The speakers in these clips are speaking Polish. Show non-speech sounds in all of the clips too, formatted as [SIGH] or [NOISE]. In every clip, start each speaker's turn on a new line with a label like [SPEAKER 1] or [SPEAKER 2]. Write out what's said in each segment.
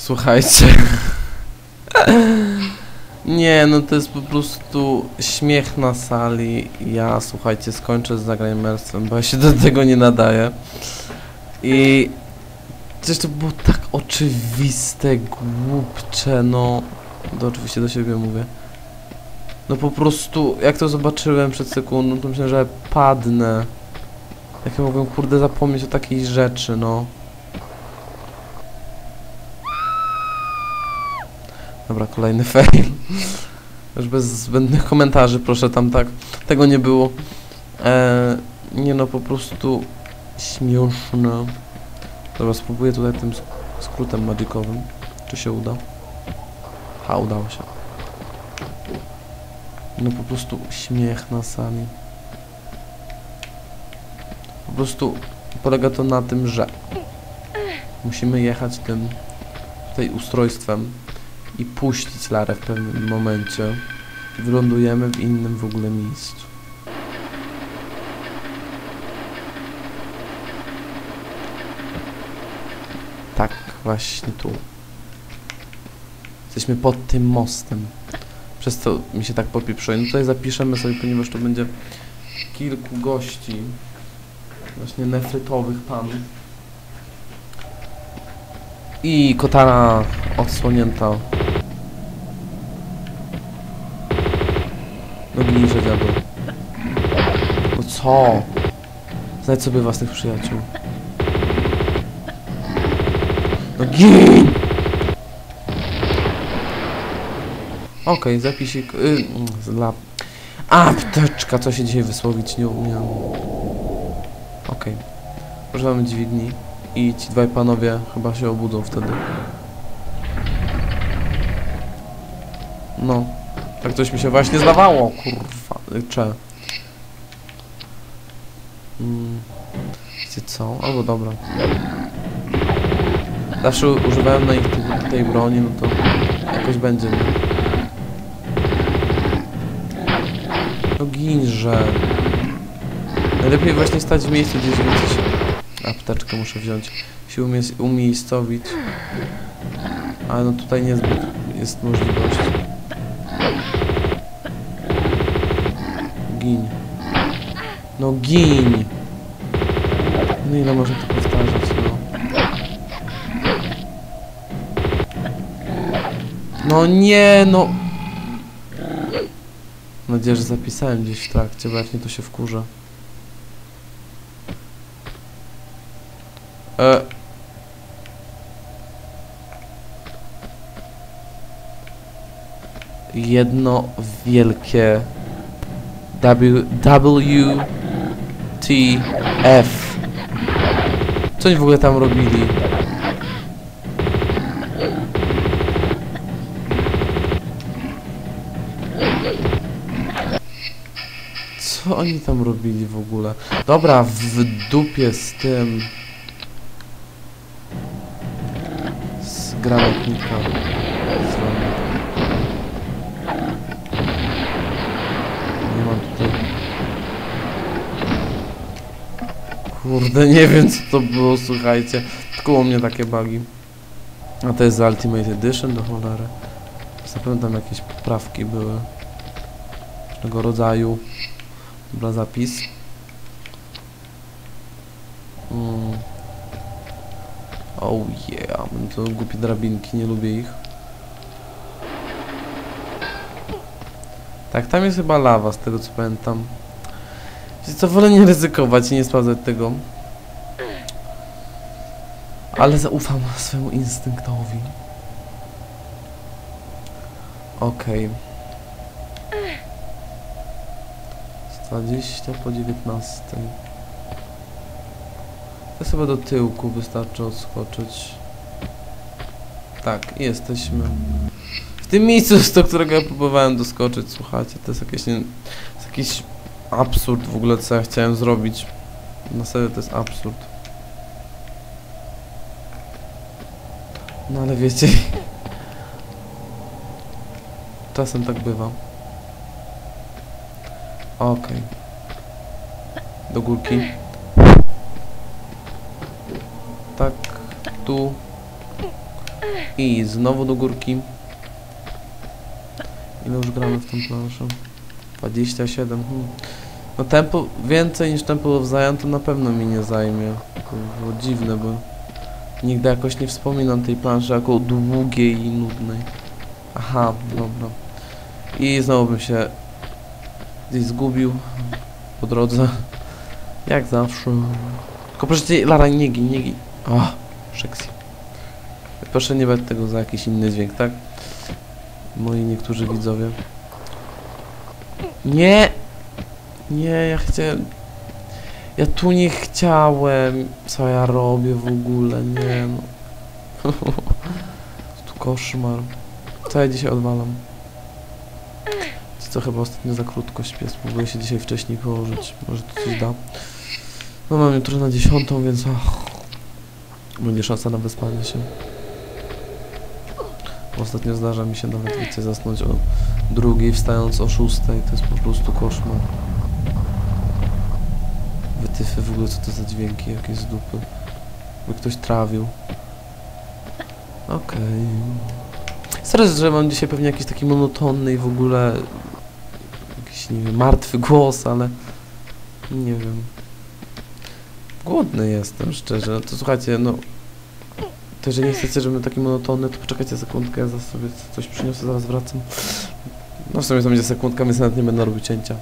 [SPEAKER 1] Słuchajcie. Nie, no to jest po prostu śmiech na sali. Ja, słuchajcie, skończę z zagramerstwem, bo ja się do tego nie nadaję. I coś to było tak oczywiste, głupcze, no. To oczywiście do siebie mówię. No po prostu, jak to zobaczyłem przed sekundą, to myślałem, że padnę. Jak ja mogłem, kurde, zapomnieć o takiej rzeczy, no. Dobra, kolejny fail. Już bez zbędnych komentarzy, proszę, tam tak. Tego nie było. Eee, nie no, po prostu śmieszne. Dobra, spróbuję tutaj tym sk skrótem magicowym. Czy się uda? Ha, udało się. No po prostu śmiech na sali. Po prostu polega to na tym, że musimy jechać tym tutaj ustrojstwem i puścić Larę w pewnym momencie wylądujemy w innym w ogóle miejscu. Tak, właśnie tu. Jesteśmy pod tym mostem. Przez co mi się tak popieprzyło. No tutaj zapiszemy sobie, ponieważ to będzie kilku gości. Właśnie nefrytowych panów. I kotara odsłonięta. No gnijże dziadu. No co? Znajdź sobie własnych przyjaciół. No gin! Okej, zapisik... Y, dla... Apteczka, co się dzisiaj wysłowić nie umiem. Okej. Używamy dźwigni. I ci dwaj panowie chyba się obudzą wtedy. No. Tak coś mi się właśnie zdawało, kurwa. Cze. Mm. Wiecie co? Albo dobra. Zawsze używałem na ich tej, broni, no to jakoś będzie. Nie? No ginże. Najlepiej właśnie stać w miejscu, gdzie się... Apteczkę muszę wziąć. Się umie- umiejscowić. Ale no tutaj niezbyt jest możliwość. Gin. No gin! No ile można to powtarzać, no. No nie, no! Mam nadzieję, że zapisałem gdzieś w trakcie, bo jak nie to się wkurzę. E. Jedno wielkie W, W, T, F. Co oni w ogóle tam robili? Co oni tam robili w ogóle? Dobra, w dupie z tym. Z granatnika. Kurde, nie wiem co to było, słuchajcie. U mnie takie bugi. A to jest za Ultimate Edition do cholery. Zapewne tam jakieś poprawki były. Różnego rodzaju. Dobra, zapis. Mm. Oh yeah, to głupie drabinki, nie lubię ich. Tak, tam jest chyba lawa, z tego co pamiętam. Co, wolę nie ryzykować i nie sprawdzać tego. Ale zaufam swemu instynktowi. Okej. Z 20 po 19. To sobie do tyłku wystarczy odskoczyć. Tak, jesteśmy. W tym miejscu, do którego ja próbowałem doskoczyć, słuchajcie, to jest jakieś, nie, to jest jakiś absurd w ogóle, co ja chciałem zrobić. Na serio to jest absurd. No ale wiecie... [LAUGHS] Czasem tak bywa. Okej. Do górki. Tak, tu. I znowu do górki. Ile już gramy w tą planszę? 27. Hmm. No tempo więcej niż tempo of to na pewno mi nie zajmie. Było dziwne, bo nigdy jakoś nie wspominam tej planszy jako długiej i nudnej. Aha, dobra. I znowu bym się gdzieś zgubił po drodze. Jak zawsze. Tylko proszę Lara, nie gin, nie gin. O, sexy. Proszę nie brać tego za jakiś inny dźwięk, tak? Moi niektórzy widzowie. Nie! Nie, ja chciałem... Ja tu nie chciałem. Co ja robię w ogóle? Nie no. [LAUGHS] tu koszmar. Co ja dzisiaj odwalam? Co chyba ostatnio za krótko śpię. Spróbuję się dzisiaj wcześniej położyć. Może to coś da. No mam jutro na dziesiątą, więc ach, będzie szansa na wyspanie się. Ostatnio zdarza mi się nawet wiecie, zasnąć o drugiej, wstając o szóstej. To jest po prostu koszmar. Wytyfy w ogóle, co to za dźwięki jakieś z dupy. By ktoś trawił. Okej. Okay. że mam dzisiaj pewnie jakiś taki monotonny i w ogóle jakiś, nie wiem, martwy głos, ale nie wiem. Głodny jestem, szczerze. No to słuchajcie, no... To jeżeli nie chcecie, żebym taki monotonny, to poczekajcie sekundkę, ja za sobie coś przyniosę, zaraz wracam. No w sumie to będzie sekundka, więc nawet nie będę robić cięcia.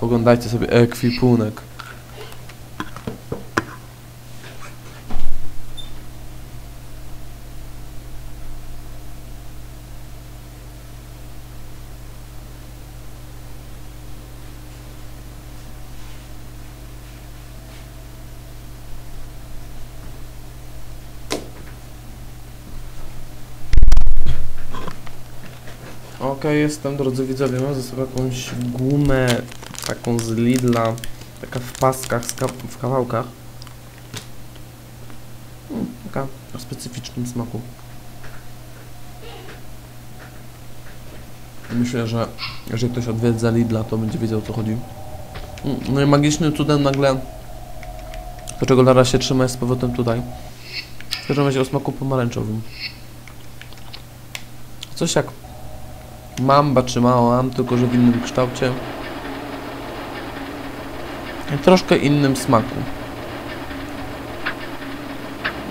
[SPEAKER 1] Poglądajcie sobie ekwipunek. Okej, jestem, drodzy widzowie, mam ze sobą jakąś gumę, taką z Lidla, taka w paskach, w kawałkach. Hmm, taka o specyficznym smaku. Myślę, że jeżeli ktoś odwiedza Lidla, to będzie wiedział o co chodzi. Hmm, no i magicznym cudem nagle to czego Lara się trzyma jest z powrotem tutaj. W każdym razie o smaku pomarańczowym. Coś jak Mamba trzymałam, tylko że w innym kształcie. I troszkę innym smaku.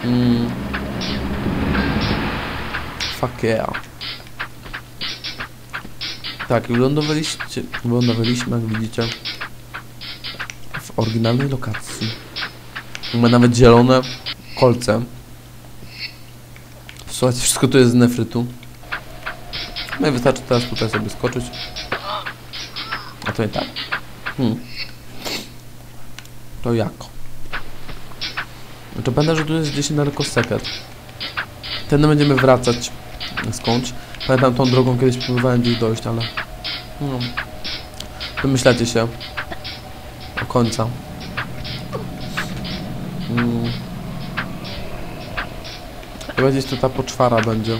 [SPEAKER 1] Mm. Fuck yeah. Tak, wylądowaliście, wylądowaliśmy, jak widzicie, w oryginalnej lokacji. Ma nawet zielone kolce. Słuchajcie, wszystko to jest z nefrytu. No i wystarczy teraz tutaj sobie skoczyć. A to nie tak? Hmm. To jako? No to będę, że tu jest gdzieś daleko sekret. Wtedy będziemy wracać skądś. Pamiętam tą drogą kiedyś próbowałem gdzieś dojść, ale... No. Wymyślacie się. Do końca. Hmm. Chyba gdzieś tu ta poczwara będzie.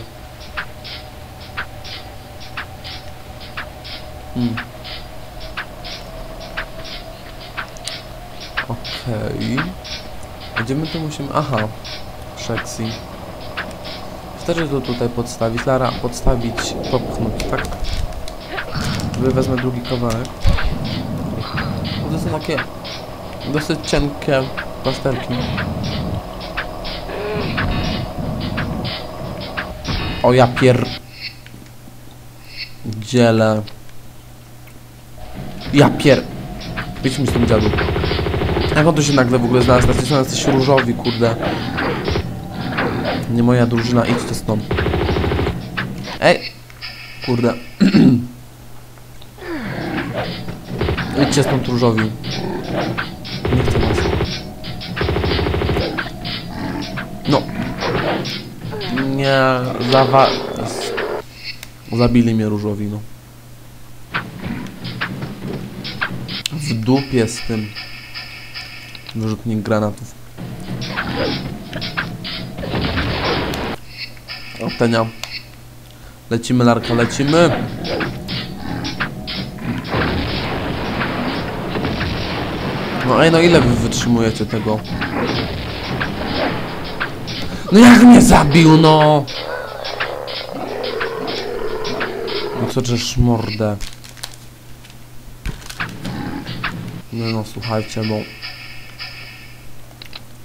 [SPEAKER 1] Hmm. Okej. Okay. Gdzie my tu musimy... Aha. Sexy. Wtedy to tutaj podstawić. Lara, podstawić, popchnąć, tak? Sobie wezmę drugi kawałek. To są takie dosyć cienkie plasterki. O ja pier... Dzielę. Ja pier... Wyjdź mi z tym dziadu. Jak on tu się nagle w ogóle znalazł? Tacy są jesteś różowi, kurde. Nie moja drużyna, idź to stąd. Ej! Kurde. [CLEARS THROAT] Idźcie stąd różowi. Nie chcę was. No. Nie, zawa... Zabili mnie różowi, no. w dupie z tym wyrzutnik granatów. Optenia. Lecimy, Larka, lecimy. No ej, no ile wy wytrzymujecie tego? No jak mnie zabił, no! No co drzesz mordę? Nie no, słuchajcie, bo...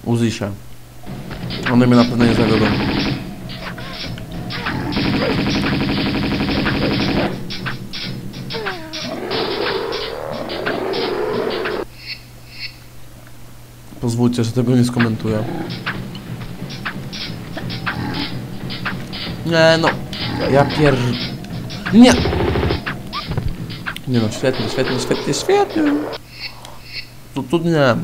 [SPEAKER 1] Uzi się. One mnie na pewno nie zawiodą. Pozwólcie, że tego nie skomentuję. Nie no, ja pier... Nie! Nie no, świetnie, świetnie, świetnie, świetnie. Tu, tu nie.